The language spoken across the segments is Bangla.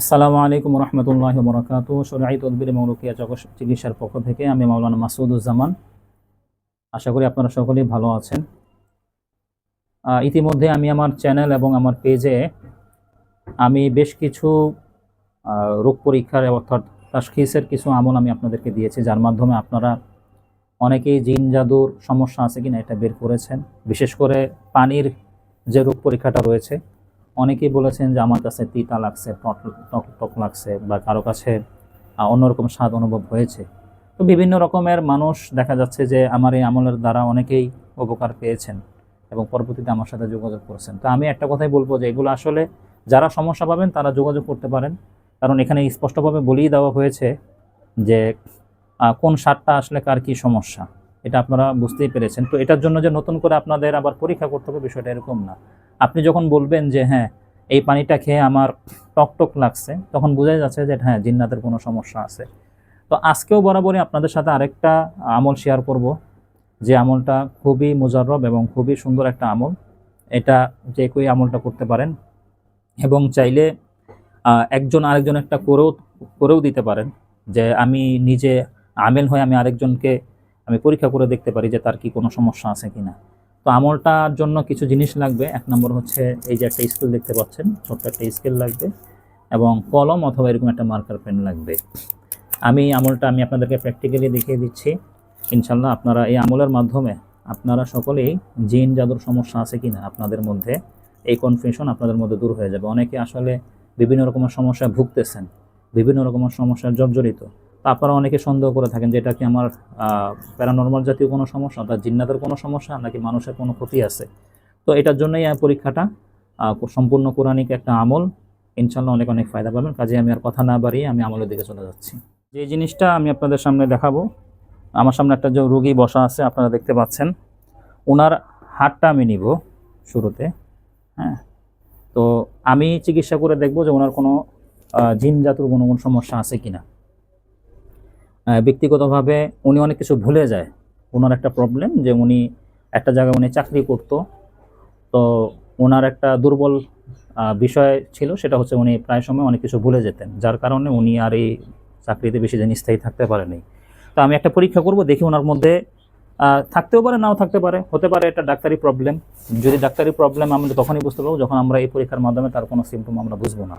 আসসালামু আলাইকুম রহমতুল্লাহ বরকাত শরীআই তদবির মৌলকিয়া চিকিৎসার পক্ষ থেকে আমি মাওলানা মাসুদুজ্জামান। আশা করি আপনারা সকলেই ভালো আছেন। ইতিমধ্যে আমি আমার চ্যানেল এবং আমার পেজে আমি বেশ কিছু রোগ পরীক্ষার অর্থাৎ তাশখিসের কিছু আমল আমি আপনাদেরকে দিয়েছি, যার মাধ্যমে আপনারা অনেকেই জিন জাদুর সমস্যা আছে কিনা এটা বের করেছেন। বিশেষ করে পানির যে রোগ পরীক্ষাটা রয়েছে অনেকেই বলেছেন যে আমার কাছে তিতা লাগছে টক টক লাগছে বা কারও কাছে অন্যরকম স্বাদ অনুভব হয়েছে। তো বিভিন্ন রকমের মানুষ দেখা যাচ্ছে যে আমার এই আমলের দ্বারা অনেকেই উপকার পেয়েছেন এবং পরবর্তীতে আমার সাথে যোগাযোগ করেছেন। তো আমি একটা কথাই বলব যে এগুলো আসলে যারা সমস্যা পাবেন তারা যোগাযোগ করতে পারেন। কারণ এখানে স্পষ্টভাবে বলেই দেওয়া হয়েছে যে কোন সারটা আসলে কার কি সমস্যা। এটা আপনারা বুঝতেই পেরেছেন। তো এটার জন্য যে নতুন করে আপনাদের আবার পরীক্ষা করতে হবে বিষয়টা এরকম না। আপনি যখন বলবেন যে হ্যাঁ এই পানিটা খেয়ে আমার টক টক লাগছে, তখন বোঝাই যাচ্ছে যে হ্যাঁ জিন্নাতের কোনো সমস্যা আছে। তো আজকেও বরাবরই আপনাদের সাথে আরেকটা আমল শেয়ার করব, যে আমলটা খুবই মুজাররব এবং খুবই সুন্দর একটা আমল। এটা যে কেউ আমলটা করতে পারেন এবং চাইলে একজন আরেকজন একটা করেও করেও দিতে পারেন, যে আমি নিজে আমেল হয়ে আমি আরেকজনকে আমি পরীক্ষা করে দেখতে পারি যে তার কি কোনো সমস্যা আছে কিনা। তো আমলটার জন্য কিছু জিনিস লাগবে। এক নম্বর হচ্ছে এই যে একটা স্কেল দেখতে পাচ্ছেন, ছোট্ট একটা স্কেল লাগবে এবং কলম অথবা এরকম একটা মার্কার পেন লাগবে। আমি আমলটা আমি আপনাদেরকে প্র্যাকটিক্যালি দেখিয়ে দিচ্ছি। ইনশাল্লাহ আপনারা এই আমলের মাধ্যমে আপনারা সকলেই জিন জাদুর সমস্যা আছে কিনা আপনাদের মধ্যে, এই কনফিউশন আপনাদের মধ্যে দূর হয়ে যাবে। অনেকে আসলে বিভিন্ন রকমের সমস্যায় ভুগতেছেন, বিভিন্ন রকমের সমস্যার জর্জরিত। আপনারা অনেকে সন্দেহ করে থাকেন যে এটা কি আমার প্যারানর্মাল জাতীয় কোনো সমস্যা, অর্থাৎ জিন্নাতের কোনো সমস্যা, নাকি মানুষের কোনো ক্ষতি আছে? তো এটার জন্যই পরীক্ষাটা সম্পূর্ণ কোরআনিক একটা আমল। ইনশাল্লাহ অনেক অনেক ফায়দা পাবেন। কাজে আমি আর কথা না বাড়িয়ে আমি আমলের দিকে চলে যাচ্ছি। যে জিনিসটা আমি আপনাদের সামনে দেখাবো, আমার সামনে একটা যে রোগী বসা আছে, আপনারা দেখতে পাচ্ছেন। ওনার হাতটা আমি নিব শুরুতে হ্যাঁ। তো আমি চিকিৎসা করে দেখব যে ওনার কোনো জিন জাতুর কোনো কোনো সমস্যা আছে কিনা। ব্যক্তিগতভাবে উনি অনেক কিছু ভুলে যায়। ওনার একটা প্রবলেম যে উনি একটা জায়গায় উনি চাকরি করতো। তো ওনার একটা দুর্বল বিষয় ছিল, সেটা হচ্ছে উনি প্রায় সময় অনেক কিছু ভুলে যেতেন। যার কারণে উনি আর এই চাকরিতে বেশি দিন স্থায়ী থাকতে পারেনি। তো আমি একটা পরীক্ষা করব, দেখি ওনার মধ্যে থাকতেও পারে, নাও থাকতে পারে। হতে পারে এটা ডাক্তারি প্রবলেম যদি ডাক্তারি প্রবলেম আমরা তখনই বুঝতে পারব যখন আমরা এই পরীক্ষার মাধ্যমে তার কোনো সিমটম আমরা বুঝব না।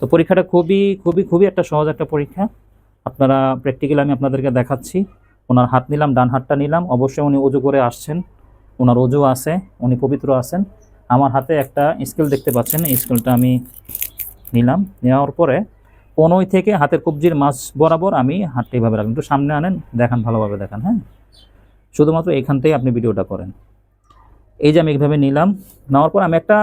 তো পরীক্ষাটা খুবই খুবই খুবই একটা সহজ একটা পরীক্ষা। আপনারা প্র্যাকটিক্যালি আমি আপনাদেরকে দেখাচ্ছি। ওনার হাত নিলাম, ডান হাতটা নিলাম। অবশ্যই উনি উজু করে আসছেন। ওনার অজু আছে, উনি পবিত্র আছেন। আমার হাতে একটা স্কেল দেখতে পাচ্ছেন, এই স্কেলটা আমি নিলাম। নেওয়ার পরে কোনোই থেকে হাতের কবজির মাছ বরাবর আমি হাতটা এইভাবে রাখলাম। একটু সামনে আনেন, দেখান, ভালোভাবে দেখান হ্যাঁ? শুধুমাত্র এখান আপনি ভিডিওটা করেন। এই যে আমি এইভাবে নিলাম, নেওয়ার পর আমি একটা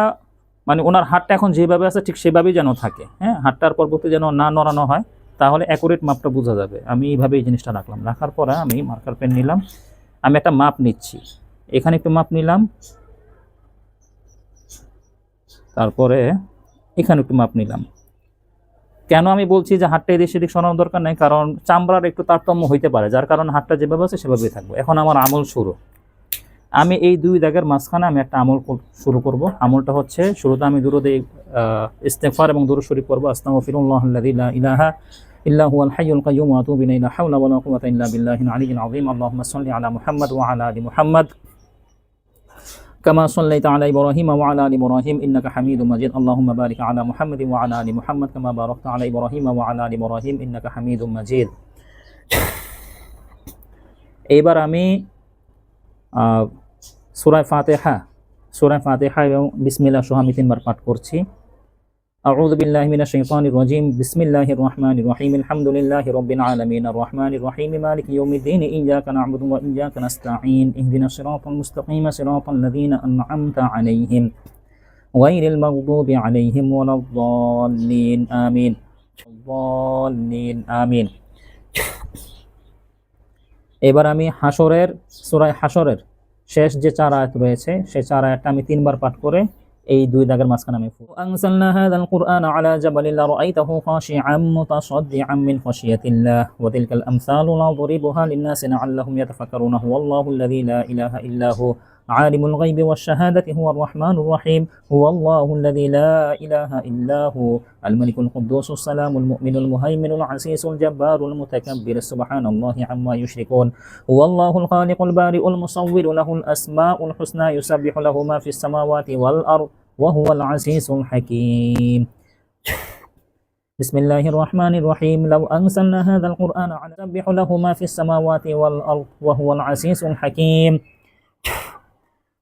মানে ওনার হাতটা এখন যেভাবে আছে ঠিক সেভাবেই যেন থাকে হ্যাঁ? হাতটার পরবর্তী যেন না নড়ানো হয় তাহলে অ্যাকুরেট মাপটা বোঝা যাবে। আমি এইভাবে এই জিনিসটা রাখলাম। রাখার পরে আমি মার্কার পেন নিলাম। আমি একটা মাপ নিচ্ছি। এখানে একটু মাপ নিলাম। তারপরে এখানে একটু মাপ নিলাম। কেন আমি বলছি যে হাতটা এদিক সেদিক সরানোর দরকার নেই? কারণ চামড়ার একটু তারতম্য হইতে পারে, যার কারণে হাতটা যেভাবে আছে সেভাবেই থাকব। এখন আমার আমল শুরু। আমি এই দুই দাগের মাঝখানে আমি একটা আমল শুরু করব। আমলটা হচ্ছে, শুরুতে আমি দুরুদে ইস্তেফার এবং দুরু শরীফ করবো আস্তাগফিরুল্লাহ আল্লাযী লা ইলাহা ইল্লা হুয়াল হাইয়ুল কাইয়্যুম ওয়া আতুবু ইলাইহি লা হাওলা ওয়া লা কুওয়াতা ইল্লা বিল্লাহিল আলিয়্যিল আযীম আল্লাহুম্মা সাল্লি আলা মুহাম্মাদ ওয়া আলা আলি মুহাম্মাদ كما صليت على إبراهيم وعلى آل إبراهيم إنك حميد مجيد اللهم بارك على محمد وعلى آل محمد كما باركت على إبراهيم وعلى آل إبراهيم إنك حميد مجيد এইবার আমি সুরায় ফাতেহা সুরায় ফাতেহা এবং বিসমিল্লাহ সহ আমি তিনবার পাঠ করছি أعوذ بالله من الشيطان الرجيم بسم الله الرحمن الرحيم الحمد لله رب العالمين الرحمن الرحيم مالك يوم الدين إياك نعبد وإياك نستعين اهدنا الصراط المستقيم صراط الذين أنعمت عليهم غير المغضوب عليهم ولا الضالين آمين الضالين آمين এবার আমি হাসরের সূরায় হাসরের শেষ যে চার আয়াত রয়েছে সেই চার আয়াতটা আমি তিনবার পাঠ করে এই দুই দাগের মাঝখানে আমি ফু আনসালনা হাদাল কুরআন আলা জাবালিল রাআইতাহু খাশিআম মুতাসাদদিআম মিন খাশিয়াতিল্লাহ। ওয়া তিলকাল আমসালু নাযরিবুহা লিন-নাসি লাআল্লাহুম ইয়াতাফাক্কারুন। ওয়াল্লাহু আল্লাযী লা ইলাহা ইল্লা হুয়া। عالم الغيب والشهادة هو الرحمن الرحيم. هو الله الذي لا إله إلا هو. الملك القدوس السلام المؤمن المهيمن العزيز الجبار المتكبر. سبحان الله عما يشركون. هو الله الخالق البارئ المصور له الأسماء الحسنى يسبح له ما في السماوات والأرض وهو العزيز الحكيم. بسم الله الرحمن الرحيم. لو أنزلنا هذا القرآن على يسبح له ما في السماوات والأرض وهو العزيز الحكيم.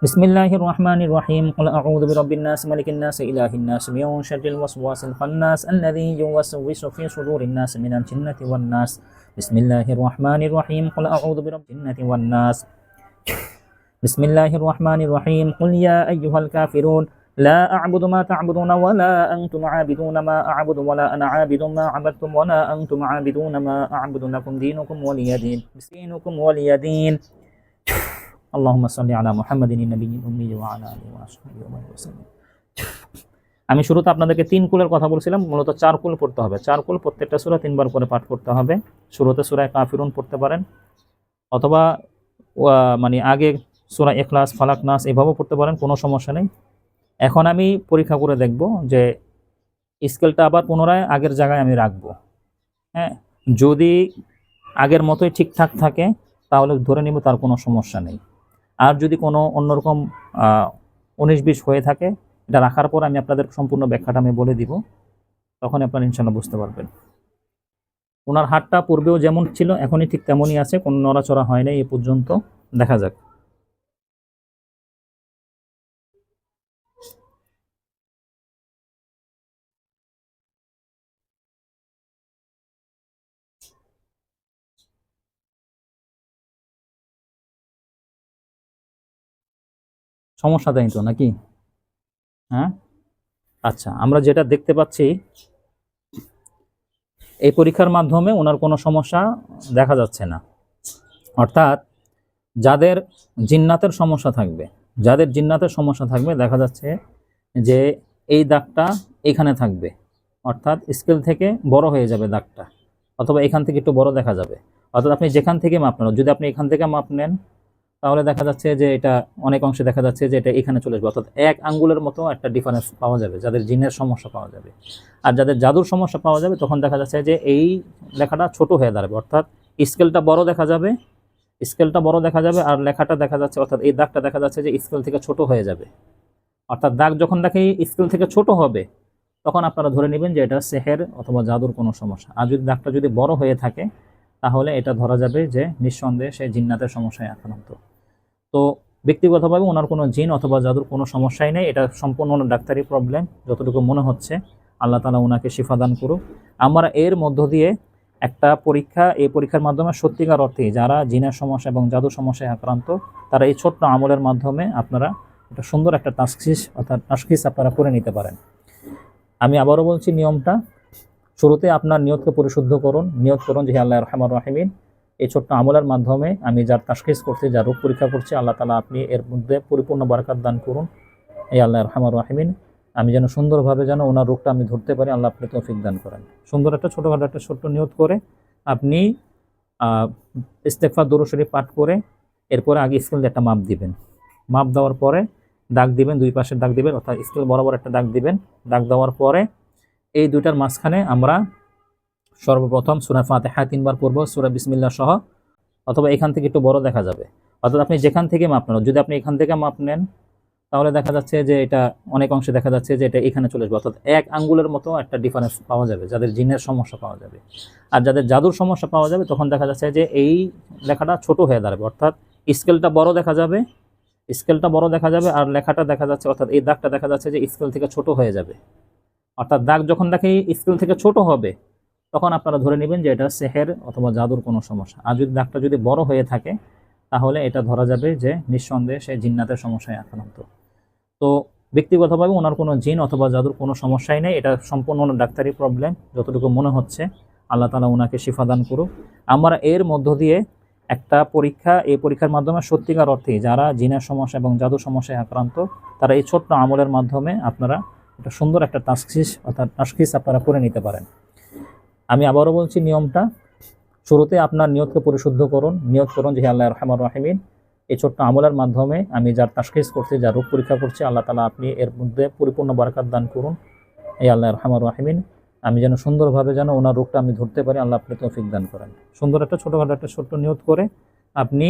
بسم الله الرحمن الرحيم قل أعوذ برب الناس ملك الناس إله الناس من شر الوسواس الخناس الذي يوسوس في صدور الناس من الجنة والناس بسم الله الرحمن الرحيم قل أعوذ برب الجنة والناس بسم الله الرحمن الرحيم قل يا أيها الكافرون لا أعبد ما تعبدون ولا أنتم عابدون ما أعبد ولا أنا عابد ما عبدتم ولا أنتم عابدون ما أعبد لكم دينكم ولي دين دينكم ولي دين আল্লাহমা সাল্লি আলা মোহাম্মদিন আমি শুরুতে আপনাদেরকে তিন কুলের কথা বলছিলাম, মূলত চার কুল পড়তে হবে। চার কুল প্রত্যেকটা সুরা তিনবার করে পাঠ করতে হবে। শুরুতে সুরায় কাফিরুন পড়তে পারেন, অথবা মানে আগে সুরা এখলাস ফালাক নাস এভাবেও পড়তে পারেন, কোনো সমস্যা নেই। এখন আমি পরীক্ষা করে দেখব যে স্কেলটা আবার পুনরায় আগের জায়গায় আমি রাখব। হ্যাঁ যদি আগের মতোই ঠিকঠাক থাকে, তাহলে ধরে নিব তার কোনো সমস্যা নেই। আর যদি কোনো অন্যরকম উনিশ বিশ হয়ে থাকে, এটা রাখার পর আমি আপনাদের সম্পূর্ণ ব্যাখ্যাটা আমি বলে দিব। তখন আপনারা ইনশাল্লাহ বুঝতে পারবেন। ওনার হাটটা পূর্বেও যেমন ছিল, এখনই ঠিক তেমনই আছে, কোনো নড়াচড়া হয় নাই এ পর্যন্ত। দেখা যাক। সমস্যা দেয় তো নাকি? হ্যাঁ? আচ্ছা আমরা যেটা দেখতে পাচ্ছি, এই পরীক্ষার মাধ্যমে ওনার কোনো সমস্যা দেখা যাচ্ছে না। অর্থাৎ যাদের জিন্নাতের সমস্যা থাকবে, যাদের জিন্নাতের সমস্যা থাকবে, দেখা যাচ্ছে যে এই দাগটা এখানে থাকবে। অর্থাৎ স্কেল থেকে বড় হয়ে যাবে দাগটা, অথবা এখান থেকে একটু বড় দেখা যাবে। অর্থাৎ আপনি যেখান থেকে মাপ নেন, যদি আপনি এখান থেকে মাপ নেন তাহলে দেখা যাচ্ছে যে এটা অনেক অংশে দেখা যাচ্ছে যে এটা এখানে চলে আসবে। অর্থাৎ এক আঙ্গুলের মতো একটা ডিফারেন্স পাওয়া যাবে, যাদের জিনের সমস্যা পাওয়া যাবে। আর যাদের জাদুর সমস্যা পাওয়া যাবে, তখন দেখা যাচ্ছে যে এই লেখাটা ছোট হয়ে দাঁড়াবে। অর্থাৎ স্কেলটা বড় দেখা যাবে স্কেলটা বড় দেখা যাবে, আর লেখাটা দেখা যাচ্ছে, অর্থাৎ এই দাগটা দেখা যাচ্ছে যে স্কেল থেকে ছোট হয়ে যাবে। অর্থাৎ দাগ যখন দেখে স্কেল থেকে ছোট হবে, তখন আপনারা ধরে নেবেন যে এটা সেহের অথবা জাদুর কোনো সমস্যা। আর যদি দাগটা যদি বড় হয়ে থাকে, তাহলে এটা ধরা যাবে যে নিঃসন্দেহে সে জিন্নাতের সমস্যায় আক্রান্ত। তো ব্যক্তিগতভাবে ওনার কোনো জিন অথবা জাদুর কোনো সমস্যাই নেই। এটা সম্পূর্ণ ডাক্তারি প্রবলেম যতটুকু মনে হচ্ছে। আল্লাহ তালা ওনাকে দান করুক। আমরা এর মধ্য দিয়ে একটা পরীক্ষা, এই পরীক্ষার মাধ্যমে সত্যিকার অর্থে যারা জিনের সমস্যা এবং জাদুর সমস্যায় আক্রান্ত, তারা এই ছোট্ট আমলের মাধ্যমে আপনারা একটা সুন্দর একটা টাস্কিস অর্থাৎ টাস্কিস আপনারা করে নিতে পারেন। আমি আবারও বলছি, নিয়মটা। শুরুতে আপনার নিয়তকে পরিশুদ্ধ করুন। নিয়ত করুন যে আল্লাহ রহমান রাহিমিন এই ছোট্ট আমলের মাধ্যমে আমি যার তাস্কিস করছি, যার রোগ পরীক্ষা করছি, আল্লাহ তালা আপনি এর মধ্যে পরিপূর্ণ বারাকাত দান করুন। এই আল্লাহ রহমান রাহিমিন। আমি যেন সুন্দরভাবে যেন ওনার রোগটা আমি ধরতে পারি, আল্লাহ আপনি তৌফিক দান করেন। সুন্দর একটা, ছোটোখাটো একটা, ছোট্ট নিয়ত করে আপনি ইস্তেফা দরুশরী পাঠ করে এরপরে আগে স্কেল একটা মাপ দিবেন। মাপ দেওয়ার পরে দাগ দিবেন, দুই পাশের দাগ দিবেন, অর্থাৎ স্কেল বরাবর একটা দাগ দিবেন। দাগ দেওয়ার পরে এই দুইটার মাঝখানে আমরা সর্বপ্রথম সুরা ফাতেহা তিনবার পড়ব, সুরা বিসমিল্লা সহ, অথবা এখান থেকে একটু বড় দেখা যাবে। অর্থাৎ আপনি যেখান থেকে মাপ নেন, যদি আপনি এখান থেকে মাপ নেন, তাহলে দেখা যাচ্ছে যে এটা অনেক অংশে দেখা যাচ্ছে যে এটা এখানে চলে আসবে। অর্থাৎ এক আঙ্গুলের মতো একটা ডিফারেন্স পাওয়া যাবে, যাদের জিনের সমস্যা পাওয়া যাবে। আর যাদের জাদুর সমস্যা পাওয়া যাবে, তখন দেখা যাচ্ছে যে এই লেখাটা ছোট হয়ে দাঁড়াবে। অর্থাৎ স্কেলটা বড় দেখা যাবে স্কেলটা বড় দেখা যাবে, আর লেখাটা দেখা যাচ্ছে, অর্থাৎ এই দাগটা দেখা যাচ্ছে যে স্কেল থেকে ছোট হয়ে যাবে। অর্থাৎ দাগ যখন দেখে স্কেল থেকে ছোট হবে তখন আপনারা ধরে নেবেন যে এটা সেহের অথবা জাদুর কোনো সমস্যা। আর যদি দাগটা যদি বড় হয়ে থাকে, তাহলে এটা ধরা যাবে যে নিঃসন্দেহে সে জিন্নাতের সমস্যায় আক্রান্ত। তো ব্যক্তিগতভাবে ওনার কোনো জিন অথবা জাদুর কোনো সমস্যাই নেই। এটা সম্পূর্ণ ডাক্তারি প্রবলেম যতটুকু মনে হচ্ছে, আল্লাহ তালা ওনাকে শিফা দান করুক। আমরা এর মধ্য দিয়ে একটা পরীক্ষা, এই পরীক্ষার মাধ্যমে সত্যিকার অর্থে যারা জিনের সমস্যা এবং জাদু সমস্যায় আক্রান্ত, তারা এই ছোট্ট আমলের মাধ্যমে আপনারা একটা সুন্দর একটা তাস্কিস অর্থাৎ তাস্কিস আপনারা করে নিতে পারেন। আমি আবারও বলছি, নিয়মটা। শুরুতে আপনার নিয়তকে পরিশুদ্ধ করুন। নিয়ত করুন যে আল্লাহ রহমান রাহিমিন, এই ছোট্ট আমলের মাধ্যমে আমি যার তাস্কিস করছি, যার রোগ পরীক্ষা করছি, আল্লাহ তালা আপনি এর মধ্যে পরিপূর্ণ বারাকাত দান করুন। এই আল্লাহ রহমান রাহিমিন, আমি যেন সুন্দরভাবে যেন ওনার রোগটা আমি ধরতে পারি, আল্লাহ আপনি তৌফিক দান করেন। সুন্দর একটা ছোটোখাটো একটা ছোট্ট নিয়ত করে আপনি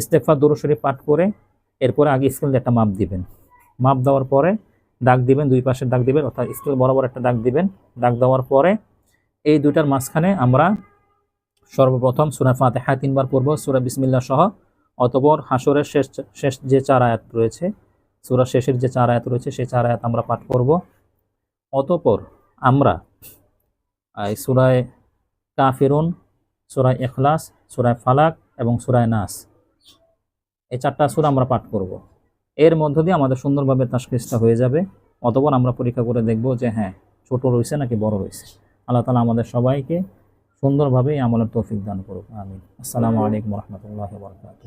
ইস্তেফা দরুশরী পাঠ করে এরপরে আগে স্কেল একটা মাপ দিবেন। মাপ দেওয়ার পরে দাগ দিবেন, দুই পাশে দাগ দিবেন, অর্থাৎ স্কেল বরাবর একটা দাগ দিবেন। দাগ দেওয়ার পরে এই দুইটার মাঝখানে আমরা সর্বপ্রথম সুরা ফাতেহা তিনবার পড়ব, সুরা বিসমিল্লা সহ, অতপর হাসরের শেষ শেষ যে চার আয়াত রয়েছে, সুরা শেষের যে চার আয়াত রয়েছে, সেই চার আয়াত আমরা পাঠ করব। অতপর আমরা এই সুরায় কাফিরুন, সুরায় এখলাস সুরায় ফালাক এবং সুরায় নাস, এই চারটা সুরা আমরা পাঠ করব। এর মধ্য দিয়ে আমাদের সুন্দরভাবে তাসকিসটা হয়ে যাবে। অতপর আমরা পরীক্ষা করে দেখব যে হ্যাঁ ছোট রয়েছে নাকি বড় রয়েছে। আল্লাহ তালা আমাদের সবাইকে সুন্দরভাবেই আমলের তৌফিক দান করুক। আমি আসসালামু আলাইকুম রহমতুল্লাহ বরকাত